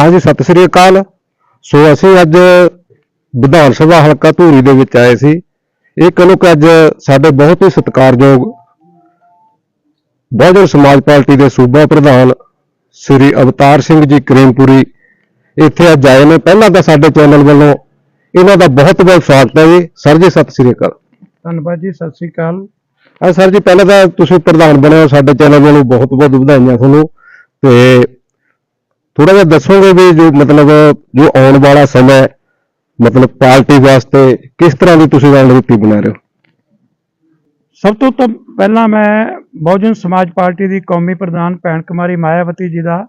ਹਾਂਜੀ ਸਤਿ ਸ੍ਰੀ ਅਕਾਲ। ਸੋ ਅਸੀਂ ਅੱਜ ਵਿਧਾਨ ਸਭਾ ਹਲਕਾ ਧੂਰੀ ਦੇ ਵਿੱਚ ਆਏ ਸੀ। ਇਹ ਕਹੋ ਕਿ ਅੱਜ ਸਾਡੇ ਬਹੁਤ ਹੀ ਸਤਿਕਾਰਯੋਗ ਬਹੁਜਨ ਸਮਾਜ ਪਾਰਟੀ ਦੇ ਸੂਬਾ ਪ੍ਰਧਾਨ ਸ੍ਰੀ ਅਵਤਾਰ ਸਿੰਘ ਜੀ ਕਰੀਮਪੁਰੀ ਇੱਥੇ ਅੱਜ ਆਏ ਨੇ। ਪਹਿਲਾਂ ਤਾਂ ਸਾਡੇ ਚੈਨਲ ਵੱਲੋਂ ਇਹਨਾਂ ਦਾ ਬਹੁਤ ਬਹੁਤ ਸਵਾਗਤ ਹੈ ਜੀ। ਸਰ ਜੀ ਸਤਿ ਸ੍ਰੀ ਅਕਾਲ। ਧੰਨਵਾਦ ਜੀ ਸਤਿ ਸ੍ਰੀ ਅਕਾਲ। ਹਾਂ ਸਰ ਜੀ ਪਹਿਲਾਂ ਤਾਂ ਤੁਸੀਂ ਪ੍ਰਧਾਨ ਬਣੇ ਹੋ ਸਾਡੇ ਚੈਨਲ ਵੱਲੋਂ। ਬਹੁਤ ਬਹੁਤ ਵਧਾਈਆਂ ਤੁਹਾਨੂੰ। ਤੇ ਥੋੜਾ ਜਿਹਾ ਦੱਸੋਗੇ ਵੀ ਜੋ ਮਤਲਬ ਜੋ ਆਉਣ ਵਾਲਾ ਸਮਾਂ ਮਤਲਬ ਪਾਰਟੀ ਵਾਸਤੇ ਕਿਸ ਤਰ੍ਹਾਂ ਦੀ ਤੁਸੀਂ ਰਣਨੀਤੀ ਬਣਾ ਰਹੇ ਹੋ? ਸਭ ਤੋਂ ਤਾਂ ਪਹਿਲਾਂ ਮੈਂ ਬਹੁਜਨ ਸਮਾਜ ਪਾਰਟੀ ਦੀ ਕੌਮੀ ਪ੍ਰਧਾਨ ਭੈਣ ਕੁਮਾਰੀ ਮਾਇਆਵਤੀ ਜੀ ਦਾ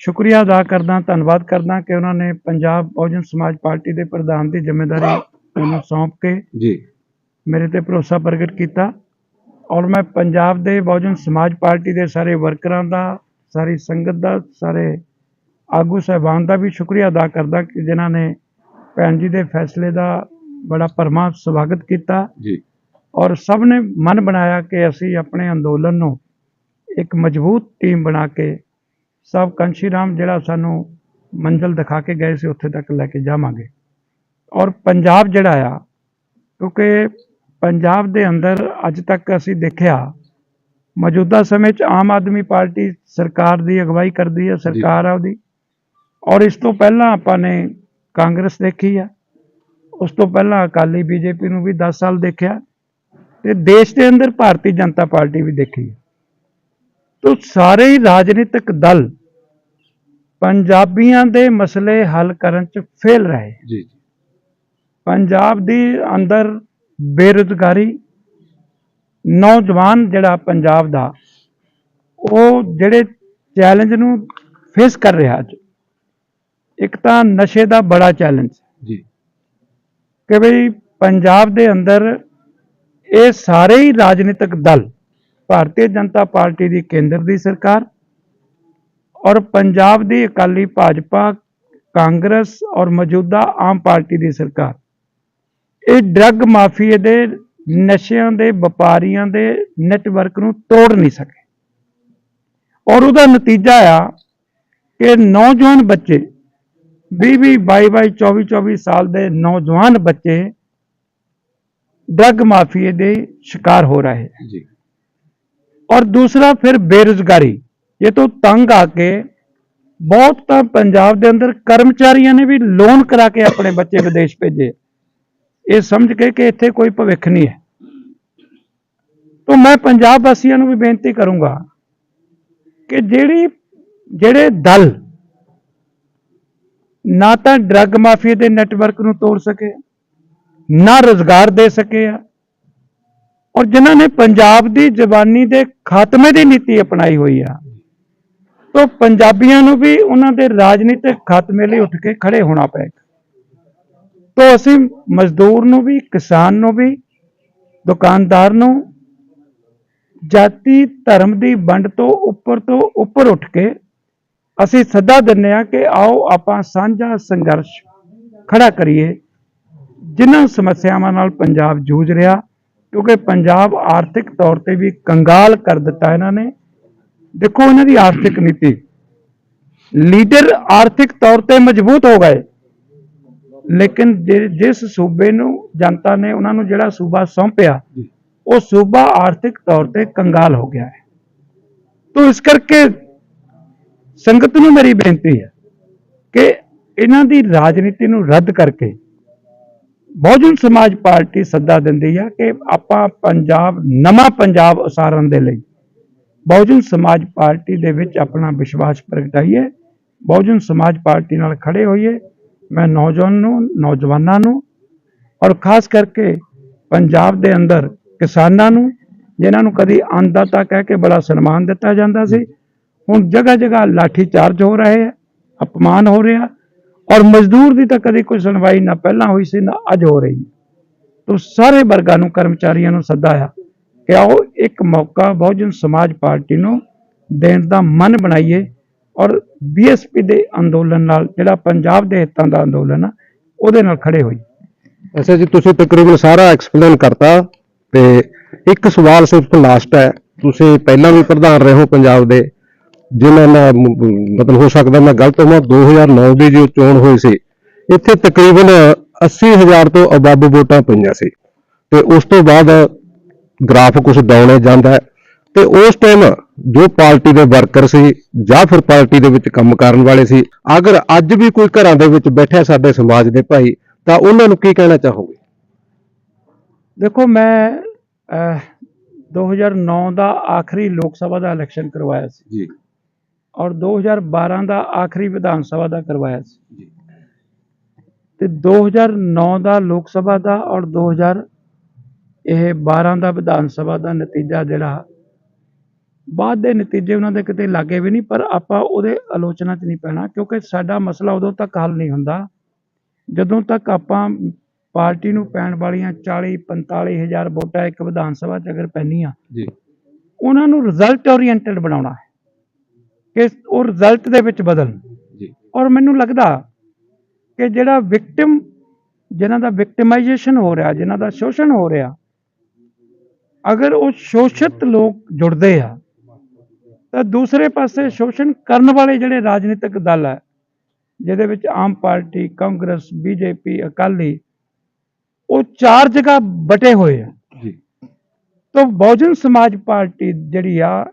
ਸ਼ੁਕਰੀਆ ਅਦਾ ਕਰਦਾ ਧੰਨਵਾਦ ਕਰਦਾ ਕਿ ਉਹਨਾਂ ਨੇ ਪੰਜਾਬ ਬਹੁਜਨ ਸਮਾਜ ਪਾਰਟੀ ਦੇ ਪ੍ਰਧਾਨ ਦੀ ਜ਼ਿੰਮੇਵਾਰੀ ਮੈਨੂੰ ਸੌਂਪ ਕੇ ਜੀ। ਮੇਰੇ ਤੇ ਭਰੋਸਾ ਪ੍ਰਗਟ ਕੀਤਾ। ਔਰ ਮੈਂ ਪੰਜਾਬ ਦੇ ਬਹੁਜਨ ਸਮਾਜ ਪਾਰਟੀ ਦੇ ਸਾਰੇ ਵਰਕਰਾਂ ਦਾ ਸਾਰੀ ਸੰਗਤ ਦਾ ਸਾਰੇ ਆਗੂ ਸਹਿਬਾਨ ਦਾ ਵੀ ਸ਼ੁਕਰੀਆ ਅਦਾ ਕਰਦਾ ਕਿ ਜਿਨ੍ਹਾਂ ਨੇ ਭੈਣ ਜੀ ਦੇ ਫੈਸਲੇ ਦਾ ਬੜਾ ਪਰਮਾ ਸਵਾਗਤ ਕੀਤਾ। ਜੀ। ਔਰ ਸਭ ਨੇ ਮਨ ਬਣਾਇਆ ਕਿ ਅਸੀਂ ਆਪਣੇ ਅੰਦੋਲਨ ਨੂੰ ਇੱਕ ਮਜ਼ਬੂਤ ਟੀਮ ਬਣਾ ਕੇ ਸਭ ਕੰਸ਼ੀ ਰਾਮ ਜਿਹੜਾ ਸਾਨੂੰ ਮੰਜ਼ਲ ਦਿਖਾ ਕੇ ਗਏ ਸੀ ਉੱਥੇ ਤੱਕ ਲੈ ਕੇ ਜਾਵਾਂਗੇ। ਔਰ ਪੰਜਾਬ ਜਿਹੜਾ ਆ ਕਿਉਂਕਿ ਪੰਜਾਬ ਦੇ ਅੰਦਰ ਅੱਜ ਤੱਕ ਅਸੀਂ ਦੇਖਿਆ ਮੌਜੂਦਾ ਸਮੇਂ 'ਚ ਆਮ ਆਦਮੀ ਪਾਰਟੀ ਸਰਕਾਰ ਦੀ ਅਗਵਾਈ ਕਰਦੀ ਹੈ ਸਰਕਾਰ ਆ ਉਹਦੀ। ਔਰ ਇਸ ਤੋਂ ਪਹਿਲਾਂ ਆਪਾਂ ਨੇ ਕਾਂਗਰਸ ਦੇਖੀ ਆ। ਉਸ ਤੋਂ ਪਹਿਲਾਂ ਅਕਾਲੀ ਬੀਜੇਪੀ ਨੂੰ ਵੀ 10 ਸਾਲ ਦੇਖਿਆ ਤੇ ਦੇਸ਼ ਦੇ ਅੰਦਰ ਭਾਰਤੀ ਜਨਤਾ ਪਾਰਟੀ ਵੀ ਦੇਖੀ ਹੈ ਤੋ ਸਾਰੇ ਹੀ ਰਾਜਨੀਤਿਕ ਦਲ ਪੰਜਾਬੀਆਂ ਦੇ ਮਸਲੇ ਹੱਲ ਕਰਨ ਚ ਫੇਲ ਰਹੇ ਜੀ। ਪੰਜਾਬ ਦੀ ਅੰਦਰ ਬੇਰੁਜ਼ਗਾਰੀ ਨੌਜਵਾਨ ਜਿਹੜਾ ਪੰਜਾਬ ਦਾ ਉਹ ਜਿਹੜੇ ਚੈਲੰਜ ਨੂੰ ਫੇਸ ਕਰ ਰਿਹਾ ਅੱਜ ਇੱਕ ਤਾਂ ਨਸ਼ੇ ਦਾ ਬੜਾ ਚੈਲੰਜ ਜੀ। ਕਿ ਵੀ ਪੰਜਾਬ ਦੇ ਅੰਦਰ ਇਹ ਸਾਰੇ ਹੀ ਰਾਜਨੀਤਿਕ ਦਲ ਭਾਰਤੀ ਜਨਤਾ ਪਾਰਟੀ ਦੀ ਕੇਂਦਰ ਦੀ ਸਰਕਾਰ ਔਰ ਪੰਜਾਬ ਦੀ ਅਕਾਲੀ ਭਾਜਪਾ ਕਾਂਗਰਸ ਔਰ ਮੌਜੂਦਾ ਆਮ ਪਾਰਟੀ ਦੀ ਸਰਕਾਰ। ਇਹ ਡਰੱਗ ਮਾਫੀਏ ਦੇ ਨਸ਼ਿਆਂ ਦੇ ਵਪਾਰੀਆਂ ਦੇ ਨੈਟਵਰਕ ਨੂੰ ਤੋੜ ਨਹੀਂ ਸਕੇ। ਔਰ ਉਹਦਾ ਨਤੀਜਾ ਆ ਕਿ ਨੌਜਵਾਨ ਬੱਚੇ 20 20 22 22 24 24 ਸਾਲ ਦੇ ਨੌਜਵਾਨ ਬੱਚੇ ਡਰਗ ਮਾਫੀਏ ਦੇ ਸ਼ਿਕਾਰ ਹੋ ਰਹੇ ਜੀ। ਔਰ ਦੂਸਰਾ ਫਿਰ ਬੇਰੋਜ਼ਗਾਰੀ। ਇਹ ਤੋਂ ਤੰਗ ਆ ਕੇ ਬਹੁਤ ਤਾਂ ਪੰਜਾਬ ਦੇ ਅੰਦਰ ਕਰਮਚਾਰੀਆਂ ਨੇ ਵੀ ਲੋਨ ਕਰਾ ਕੇ ਆਪਣੇ ਬੱਚੇ ਵਿਦੇਸ਼ ਭੇਜੇ। ਇਹ ਸਮਝ ਕੇ ਕਿ ਇੱਥੇ ਕੋਈ ਭਵਿੱਖ ਨਹੀਂ ਹੈ। ਤਾਂ ਮੈਂ ਪੰਜਾਬ ਵਾਸੀਆਂ ਨੂੰ ਵੀ ਬੇਨਤੀ ਕਰੂੰਗਾ ਕਿ ਜਿਹੜੀ, ਜਿਹੜੇ ਦਲ ਨਾ ਤਾਂ ਡਰੱਗ ਮਾਫੀਆ ਦੇ ਨੈਟਵਰਕ ਨੂੰ ਤੋੜ ਸਕੇ, ਨਾ ਰੋਜ਼ਗਾਰ ਦੇ ਸਕੇ ਆ, ਔਰ ਜਿਨ੍ਹਾਂ ਨੇ ਪੰਜਾਬ ਦੀ ਜ਼ਬਾਨੀ ਦੇ ਖਾਤਮੇ ਦੀ ਨੀਤੀ ਅਪਣਾਈ ਹੋਈ ਆ, ਤੋਂ ਪੰਜਾਬੀਆਂ ਨੂੰ ਵੀ ਉਹਨਾਂ ਦੇ ਰਾਜਨੀਤਿਕ ਖਾਤਮੇ ਲਈ ਉੱਠ ਕੇ ਖੜੇ ਹੋਣਾ ਪਏਗਾ। ਤੋਂ ਅਸੀਂ ਮਜ਼ਦੂਰ ਨੂੰ ਵੀ, ਕਿਸਾਨ ਨੂੰ ਵੀ, ਦੁਕਾਨਦਾਰ ਨੂੰ ਜਾਤੀ, ਧਰਮ ਦੀ ਵੰਡ ਤੋਂ ਉੱਪਰ ਤੋਂ ਉੱਪਰ ਉੱਠ ਕੇ ਅਸੀਂ ਸੱਦਾ ਦਿੰਨੇ ਆ ਕਿ ਆਓ ਆਪਾਂ ਸਾਂਝਾ ਸੰਘਰਸ਼ ਖੜਾ ਕਰੀਏ। ਜਿਨ੍ਹਾਂ ਸਮੱਸਿਆਵਾਂ ਨਾਲ ਪੰਜਾਬ ਜੂਝ ਰਿਹਾ, ਕਿਉਂਕਿ ਪੰਜਾਬ ਆਰਥਿਕ ਤੌਰ ਤੇ ਵੀ ਕੰਗਾਲ ਕਰ ਦਿੱਤਾ ਇਹਨਾਂ ਨੇ। ਦੇਖੋ, ਇਹਨਾਂ ਦੀ ਆਰਥਿਕ ਨੀਤੀ। ਲੀਡਰ ਆਰਥਿਕ ਤੌਰ ਤੇ ਮਜ਼ਬੂਤ ਹੋ ਗਏ। ਲੇਕਿਨ ਜਿਸ ਸੂਬੇ ਨੂੰ ਜਨਤਾ ਨੇ ਉਹਨਾਂ ਨੂੰ ਜਿਹੜਾ ਸੂਬਾ ਸੌਂਪਿਆ ਉਹ ਸੂਬਾ ਆਰਥਿਕ ਤੌਰ ਤੇ ਕੰਗਾਲ ਹੋ ਗਿਆ ਹੈ। ਤੋਂ ਇਸ ਕਰਕੇ ਸੰਗਤ ਨੂੰ ਮੇਰੀ ਬੇਨਤੀ ਹੈ ਕਿ ਇਹਨਾਂ ਦੀ ਰਾਜਨੀਤੀ ਨੂੰ ਰੱਦ ਕਰਕੇ ਬਹੁਜਨ ਸਮਾਜ ਪਾਰਟੀ ਸੱਦਾ ਦਿੰਦੀ ਆ ਕਿ ਆਪਾਂ ਪੰਜਾਬ ਨਵਾਂ ਪੰਜਾਬ ਉਸਾਰਨ ਦੇ ਲਈ ਬਹੁਜਨ ਸਮਾਜ ਪਾਰਟੀ ਦੇ ਵਿੱਚ ਆਪਣਾ ਵਿਸ਼ਵਾਸ ਪ੍ਰਗਟਾਈਏ ਬਹੁਜਨ ਸਮਾਜ ਪਾਰਟੀ ਨਾਲ ਖੜੇ ਹੋਈਏ ਮੈਂ ਨੌਜਵਾਨ ਨੂੰ, ਨੌਜਵਾਨਾਂ ਨੂੰ ਔਰ ਖਾਸ ਕਰਕੇ ਪੰਜਾਬ ਦੇ ਅੰਦਰ ਕਿਸਾਨਾਂ ਨੂੰ, ਜਿਨ੍ਹਾਂ ਨੂੰ ਕਦੀ ਅੰਨਦਾਤਾ ਕਹਿ ਕੇ ਬੜਾ ਸਨਮਾਨ ਦਿੱਤਾ ਜਾਂਦਾ ਸੀ, ਹੁਣ ਜਗ੍ਹਾ ਜਗ੍ਹਾ ਲਾਠੀ ਚਾਰਜ ਹੋ ਰਹੇ ਹੈ ਅਪਮਾਨ ਹੋ ਰਿਹਾ ਔਰ ਮਜ਼ਦੂਰ ਦੀ ਤਾਂ ਕਦੀ ਕੋਈ ਸੁਣਵਾਈ ਨਾ ਪਹਿਲਾਂ ਹੋਈ ਸੀ, ਨਾ ਅੱਜ ਹੋ ਰਹੀ। ਤੋ ਸਾਰੇ ਵਰਗਾਂ ਨੂੰ, ਕਰਮਚਾਰੀਆਂ ਨੂੰ ਸੱਦਾ ਆ ਕਿ ਆਓ ਇੱਕ ਮੌਕਾ ਬਹੁਜਨ ਸਮਾਜ ਪਾਰਟੀ ਨੂੰ ਦੇਣ ਦਾ ਮਨ ਬਣਾਈਏ ਔਰ ਬੀਐਸਪੀ ਦੇ ਅੰਦੋਲਨ ਨਾਲ, ਜਿਹੜਾ ਪੰਜਾਬ ਦੇ ਹਿੱਤਾਂ ਦਾ ਅੰਦੋਲਨ ਆ, ਉਹਦੇ ਨਾਲ ਖੜੇ ਹੋਈਏ ਅੱਛਾ ਜੀ, ਤੁਸੀਂ ਤਕਰੀਬਨ ਸਾਰਾ ਐਕਸਪਲੇਨ ਕਰਤਾ ਤੇ ਇੱਕ ਸਵਾਲ ਸਿਰਫ ਲਾਸਟ ਹੈ। ਤੁਸੀਂ ਪਹਿਲਾਂ ਵੀ ਪ੍ਰਧਾਨ ਰਹੇ ਹੋ ਪੰਜਾਬ ਦੇ। ਜਿਨ੍ਹਾਂ ਨਾਲ ਮਤਲਬ ਹੋ ਸਕਦਾ ਮੈਂ ਗਲਤ ਹੋਵਾਂ 2009 ਦੀ ਜੋ ਚੋਣ ਹੋਈ ਸੀ, ਇੱਥੇ ਤਕਰੀਬਨ 80000 ਤੋਂ ਅਬੱਬ ਵੋਟਾਂ ਪਈਆਂ ਸੀ। ਤੇ ਉਸ ਤੋਂ ਬਾਅਦ ਗ੍ਰਾਫ ਕੁਝ ਡਾਊਨੇ ਜਾਂਦਾ ਤੇ ਉਸ ਟਾਈਮ ਜੋ ਪਾਰਟੀ ਦੇ ਵਰਕਰ ਸੀ ਜਾਂ ਫਿਰ ਪਾਰਟੀ ਦੇ ਵਿੱਚ ਕੰਮ ਕਰਨ ਵਾਲੇ ਸੀ ਅਗਰ ਅੱਜ ਵੀ ਕੋਈ ਘਰਾਂ ਦੇ ਵਿੱਚ ਬੈਠਿਆ ਸਾਡੇ ਸਮਾਜ ਦੇ ਭਾਈ ਤਾਂ ਉਹਨਾਂ ਨੂੰ ਕੀ ਕਹਿਣਾ ਚਾਹੋਗੇ? ਦੇਖੋ ਮੈਂ ਅਹ, 2009 ਦਾ ਆਖਰੀ ਲੋਕ ਸਭਾ ਦਾ ਇਲੈਕਸ਼ਨ ਕਰਵਾਇਆ ਸੀ। ਜੀ। ਔਰ 2012 ਦਾ ਆਖਰੀ ਵਿਧਾਨ ਸਭਾ ਦਾ ਕਰਵਾਇਆ ਸੀ। ਤੇ 2009 ਦਾ ਲੋਕ ਸਭਾ ਦਾ ਔਰ 2000 ਇਹ 12 ਦਾ ਵਿਧਾਨ ਸਭਾ ਦਾ ਨਤੀਜਾ ਜਿਹੜਾ ਬਾਅਦ ਦੇ ਨਤੀਜੇ ਉਹਨਾਂ ਦੇ ਕਿਤੇ ਲਾਗੇ ਵੀ ਨਹੀਂ ਪਰ ਆਪਾਂ ਉਹਦੇ ਆਲੋਚਨਾ 'ਚ ਨਹੀਂ ਪੈਣਾ ਕਿਉਂਕਿ ਸਾਡਾ ਮਸਲਾ ਉਦੋਂ ਤੱਕ ਹੱਲ ਨਹੀਂ ਹੁੰਦਾ। ਜਦੋਂ ਤੱਕ ਆਪਾਂ ਪਾਰਟੀ ਨੂੰ ਪੈਣ ਵਾਲੀਆਂ 40 45 ਹਜ਼ਾਰ ਵੋਟਾਂ ਇੱਕ ਵਿਧਾਨ ਸਭਾ 'ਚ ਅਗਰ ਪੈਣੀਆਂ ਜੀ। ਉਹਨਾਂ ਨੂੰ ਰਿਜ਼ਲਟ ਓਰੀਐਂਟਡ ਬਣਾਉਣਾ ਹੈ ਕਿ ਉਹ ਰਿਜ਼ਲਟ ਦੇ ਵਿੱਚ ਬਦਲਣ। ਜੀ। ਔਰ ਮੈਨੂੰ ਲੱਗਦਾ ਕਿ ਜਿਹੜਾ ਵਿਕਟਿਮ ਜਿਨ੍ਹਾਂ ਦਾ ਵਿਕਟਿਮਾਈਜੇਸ਼ਨ ਹੋ ਰਿਹਾ ਜਿਨ੍ਹਾਂ ਦਾ ਸ਼ੋਸ਼ਣ ਹੋ ਰਿਹਾ ਅਗਰ ਉਹ ਸ਼ੋਸ਼ਿਤ ਲੋਕ ਜੁੜਦੇ ਆ ਤਾਂ ਦੂਸਰੇ ਪਾਸੇ ਸ਼ੋਸ਼ਣ ਕਰਨ ਵਾਲੇ ਜਿਹੜੇ ਰਾਜਨੀਤਿਕ ਦਲ ਹੈ ਜਿਹਦੇ ਵਿੱਚ ਆਮ ਪਾਰਟੀ ਕਾਂਗਰਸ ਬੀਜੇਪੀ ਅਕਾਲੀ ਉਹ ਚਾਰ ਜਗ੍ਹਾ ਬਟੇ ਹੋਏ ਆ। ਜੀ। ਤਾਂ ਬਹੁਜਨ ਸਮਾਜ ਪਾਰਟੀ ਜਿਹੜੀ ਆ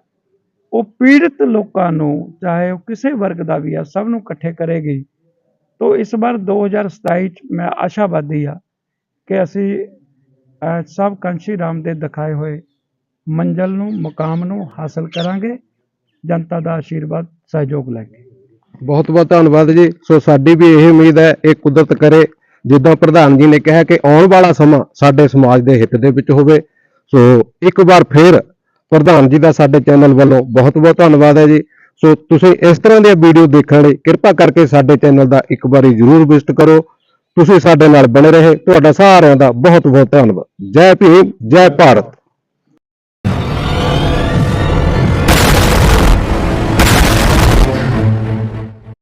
ਉਹ ਪੀੜਤ ਲੋਕਾਂ ਨੂੰ ਚਾਹੇ ਉਹ ਕਿਸੇ ਵਰਗ ਦਾ ਵੀ ਆ ਸਭ ਨੂੰ ਇਕੱਠੇ ਕਰੇਗੀ। ਤਾਂ ਇਸ ਵਾਰ 2027 ਚ ਮੈਂ ਆਸ਼ਾਵਾਦੀ ਆ ਕਿ ਅਸੀਂ ਸਭ ਕੰਸ਼ੀ ਰਾਮ ਦੇ ਦਿਖਾਏ ਹੋਏ ਮੰਜ਼ਲ ਨੂੰ ਮੁਕਾਮ ਨੂੰ ਹਾਸਲ ਕਰਾਂਗੇ। ਜਨਤਾ ਦਾ ਆਸ਼ੀਰਵਾਦ, ਸਹਿਯੋਗ ਲੈ ਕੇ। ਬਹੁਤ ਬਹੁਤ ਧੰਨਵਾਦ ਜੀ। ਸੋ ਸਾਡੀ ਵੀ ਇਹ ਉਮੀਦ ਹੈ, ਇਹ ਕੁਦਰਤ ਕਰੇ। ਜਿੱਦਾਂ ਪ੍ਰਧਾਨ ਜੀ ਨੇ ਕਿਹਾ ਕਿ ਆਉਣ ਵਾਲਾ ਸਮਾਂ ਸਾਡੇ ਸਮਾਜ ਦੇ ਹਿੱਤ ਦੇ ਵਿੱਚ ਹੋਵੇ। ਸੋ ਇੱਕ ਵਾਰ ਫੇਰ ਪ੍ਰਧਾਨ ਜੀ ਦਾ ਸਾਡੇ ਚੈਨਲ ਵੱਲੋਂ ਬਹੁਤ ਬਹੁਤ ਧੰਨਵਾਦ ਹੈ ਜੀ। ਸੋ ਤੁਸੀਂ ਇਸ ਤਰ੍ਹਾਂ ਦੀਆਂ ਵੀਡੀਓ ਦੇਖਣ ਲਈ ਕਿਰਪਾ ਕਰਕੇ ਸਾਡੇ ਚੈਨਲ ਦਾ ਇੱਕ ਵਾਰੀ ਜ਼ਰੂਰ ਵਿਜ਼ਿਟ ਕਰੋ। ਤੁਸੀਂ ਸਾਡੇ ਨਾਲ ਬਣੇ ਰਹੇ। ਤੁਹਾਡਾ ਸਾਰਿਆਂ ਦਾ ਬਹੁਤ ਬਹੁਤ ਧੰਨਵਾਦ। ਜੈ ਭੀਮ, ਜੈ ਭਾਰਤ।